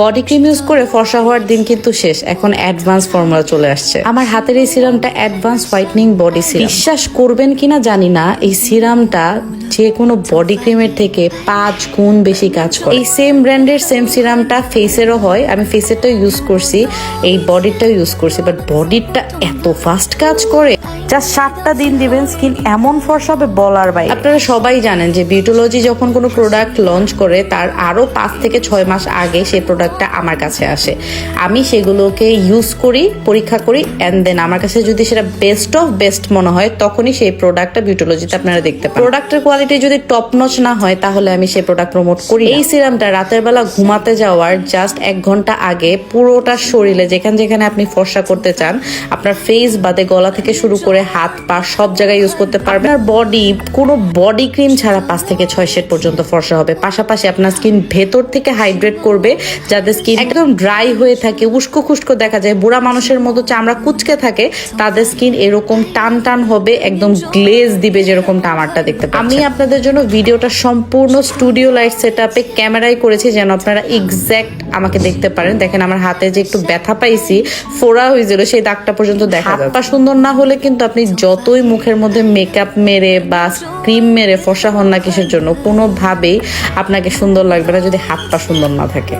Body cream use করে ফর্সা হওয়ার দিন কিন্তু শেষ। এখন অ্যাডভান্স ফর্মুলা চলে আসছে। আমার হাতের এই সিরামটা অ্যাডভান্স হোয়াইটনিং বডি সিরাম বিশ্বাস করবেন কিনা জানি না এই সিরামটা যে কোনো বডি ক্রিমের থেকে পাঁচ গুণ বেশি কাজ করে। এই সেম ব্র্যান্ডের সেম সিরামটা ফেসেরও হয়। আমি ফেসেরটাও ইউজ করছি এই বডিটাও ইউজ করছি বাট বডিটা এত ফাস্ট কাজ করে। জাস্ট সাতটা দিন দিবেন স্কিন এমন ফর্সা হবে বলার বাইরে। আপনারা সবাই জানেন যে বিউটোলজি যখন কোনো প্রোডাক্ট লঞ্চ করে, তার আরও পাঁচ থেকে ছয় মাস আগে সেই প্রোডাক্টটা আমার কাছে আসে। আমি সেগুলোকে ইউজ করি, পরীক্ষা করি অ্যান্ড দেন আমার কাছে যদি সেটা বেস্ট অফ বেস্ট মনে হয়, তখনই সেই প্রোডাক্টটা বিউটোলজিতে আপনারা দেখতে পান। প্রোডাক্টের কোয়ালিটি যদি টপ নচ না হয়, তাহলে আমি সেই প্রোডাক্ট প্রমোট করি এই সিরামটা রাতের বেলা ঘুমাতে যাওয়ার জাস্ট এক ঘণ্টা আগে পুরোটা শরীরে, যেখানে যেখানে আপনি ফর্সা করতে চান, আপনার ফেস বাদে গলা থেকে শুরু করে হাত, পা সব জায়গায় ইউজ করতে পারবেন আর বডি কোনো বডি ক্রিম ছাড়া পাঁচ থেকে ছয় শেড পর্যন্ত ফর্সা হবে। পাশাপাশি আপনার স্কিন ভেতর থেকে হাইড্রেট করবে, যাদের স্কিন একদম ড্রাই হয়ে থাকে, উস্কো খুস্কো দেখা যায়। বুড়া মানুষের মতো চামড়া কুচকে থাকে, তাদের স্কিন এরকম টান টান হবে, একদম গ্লেজ দিবে যেরকমটা আমারটা দেখতে আমি আপনাদের জন্য ভিডিওটা সম্পূর্ণ স্টুডিও লাইট সেট আপে ক্যামেরায় করেছি, যেন আপনারা এক্স্যাক্ট আমাকে দেখতে পারেন। দেখেন আমার হাতে যে একটু ব্যথা পাইছি, ফোড়া হয়েছিল সেই দাগটা পর্যন্ত দেখা হাত পা সুন্দর না হলে কিন্তু আপনি যতই মুখের মধ্যে মেকআপ মেরে বা ক্রিম মেরে ফসা হন না কিসের জন্য, কোনোভাবেই আপনাকে সুন্দর লাগবে না যদি হাত পা সুন্দর না থাকে।